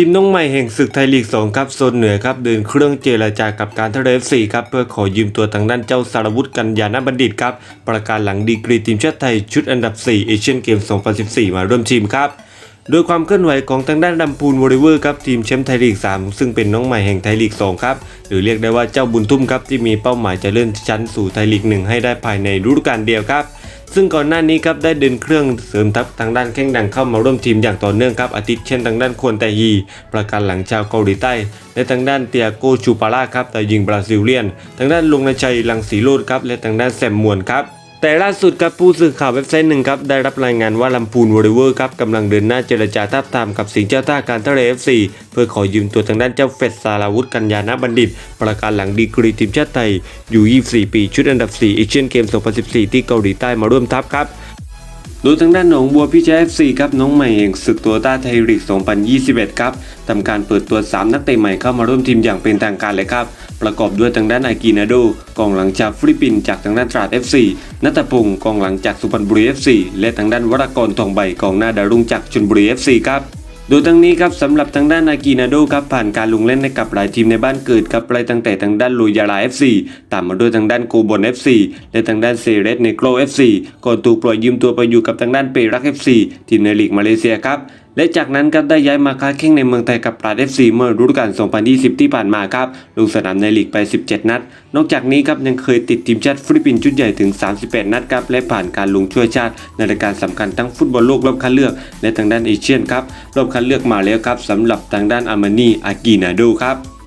ทีมน้องใหม่แห่งศึกไทยลีก 2 ครับโซนเหนือครับเดินเครื่องเจรจากับการทะเลฟซีครับเพื่อขอยืมตัวทางด้านเจ้าสารวุฒิกัญญาณบัณฑิตครับประกาศหลังดีกรีทีมชาติไทยชุดอันดับ 4 เอเชียนเกม 2014 มาร่วมทีมครับโดยความเคลื่อนไหวของทางด้านลำพูนวอริเวอร์ครับทีมแชมป์ไทยลีก 3 ซึ่งเป็นน้องใหม่แห่งไทยลีก 2 ครับ หรือเรียกได้ว่าเจ้าบุญทุ่มครับที่มีเป้าหมายจะเลื่อนชั้นสู่ไทยลีก 1 ให้ได้ภายในฤดูกาลเดียวครับ ซึ่งก่อนหน้านี้ครับได้เดินเครื่องเสริมทัพทางด้านแข้งดังเข้ามาร่วมทีมอย่างต่อเนื่องครับอาทิตย์เช่นทางด้านควนแต่ฮีประกันหลังชาวเกาหลีใต้และทางด้านเตียโกชูปาร่าครับแต่ยิงบราซิลเลียน ทางด้านลุงนชัยลังสีโรดครับและทางด้านแซมมวนครับ แต่ล่าสุดครับผู้สื่อข่าวเว็บไซต์หนึ่งครับได้รับรายงานว่าลำพูนวอริเวอร์ครับกำลังเดินหน้าเจรจาทับทามกับสิงห์เจ้าท่าการทะเลเอฟซีเพื่อขอยืมตัวทางด้านเจ้าเฟสซาราวุธกัญญาณบัณฑิต ประกาศหลังดีกรีทีมชาติไทยอยู่ 24 ปี ชุดอันดับ 4 เอเชียนเกม 2014 ที่เกาหลีใต้มาร่วมทัพครับ ดยทางด้านหนองบัวพิชัย FC ครับน้องใหม่แห่งศึกตัวต้าไทยลีก 2021 ครับทำการเปิดตัว 3 นักเตะใหม่เข้ามาร่วมทีมอย่างเป็นทางการเลยครับ ประกอบด้วยทางด้านอากินาโดกองหลังจากฟิลิปปินส์จากทางด้านตราด FC นัตพงศ์กองหลังจากสุพรรณบุรี FC และทางด้านวรกรทองใบกองหน้าดารุ่งจากชลบุรี FC ครับ ดยทั้งนี้ครับสำหรับทางด้านอากินาโดครับผ่านการลงเล่นให้กับหลายทีมในบ้านเกิดครับไปตั้งแต่ทางด้านลุยยาลา FC ตามมาด้วยทางด้านโกบอน FC และทางด้านเซเรสเนโกร FC ก่อนถูกปล่อยยืมตัวไปอยู่กับทางด้านเปรัก FC ทีมในลีกมาเลเซียครับและจากนั้นครับได้ย้ายมาค้าแข่งในเมืองไทยกับปราดเอฟซีเมื่อฤดูกาล 2020 ที่ผ่านมาครับลงสนามในลีกไป 17 นัด นอกจากนี้ครับยังเคยติดทีมชาติฟิลิปปินส์ชุดใหญ่ถึง 38 นัดครับและผ่านการลงช่วยชาติในรายการสำคัญทั้งฟุตบอลโลกรอบคัดเลือกและทางด้านเอเชียนครับรอบคัดเลือกมาแล้วครับสำหรับทางด้านอามานีอากินาโดครับ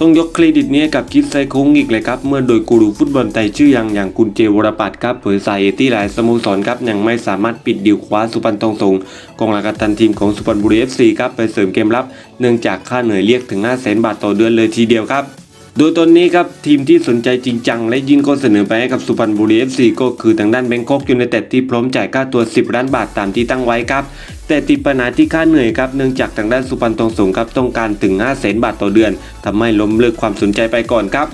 ต้องยกเครดิตนี้กับคิดไซคงอีกเลยครับ เมื่อโดยกูรูฟุตบอลไทยชื่อยังอย่างคุณเจวรปัตครับเผยสาเหตุที่หลายสโมสรครับยังไม่สามารถปิดดิวคว้าสุพรรณทองสงกองหลังกัปตันทีมของสุพรรณบุรี FC ครับไปเสริมเกมรับ เนื่องจากค่าเหนื่อยเรียกถึง 5 0 0แสนบาทต่อเดือนเลยทีเดียวครับโดยตอนนี้ครับทีมที่สนใจจริงจังและยื่นข้อเสนอไปให้กับสุพรรณบุรี FC ก็คือทางด้านแบงคอกยูไนเต็ดที่พร้อมจ่ายค่าตัว 10 ล้านบาทตามที่ตั้งไว้ครับ แต่ติดปัญหาที่ค่าเหนื่อยครับเนื่องจากทางด้านสุพรรณทองสงครับต้องการถึง 5 0 0แสนบาทต่อเดือนทำให้ล้มเลิกความสนใจไปก่อนครับ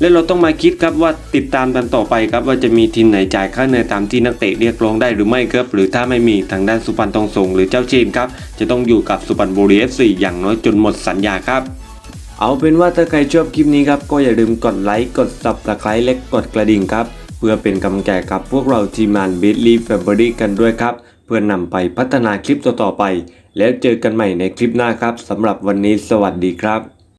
และเราต้องมาคิดครับว่าติดตามกันต่อไปครับว่าจะมีทีมไหนจ่ายค่าเหนื่อยตามที่นักเตะเรียกร้องได้หรือไม่ครับหรือถ้าไม่มีทางด้านสุพรรณทองสงหรือเจ้าเชนครับจะต้องอยู่กับสุพรรณบุรี FC อย่างน้อยจนหมดสัญญาครับเอาเป็นว่าถ้าใครชอบคลิปนี้ครับก็อย่าลืมกดไลค์กด subscribe และกดกระดิ่งครับเพื่อเป็นกำลังใจกับพวกเราทีมงาน b i t l y Family กันด้วยครับ พื่อนำไปพัฒนาคลิปต่อๆไป แล้วเจอกันใหม่ในคลิปหน้าครับสำหรับวันนี้สวัสดีครับ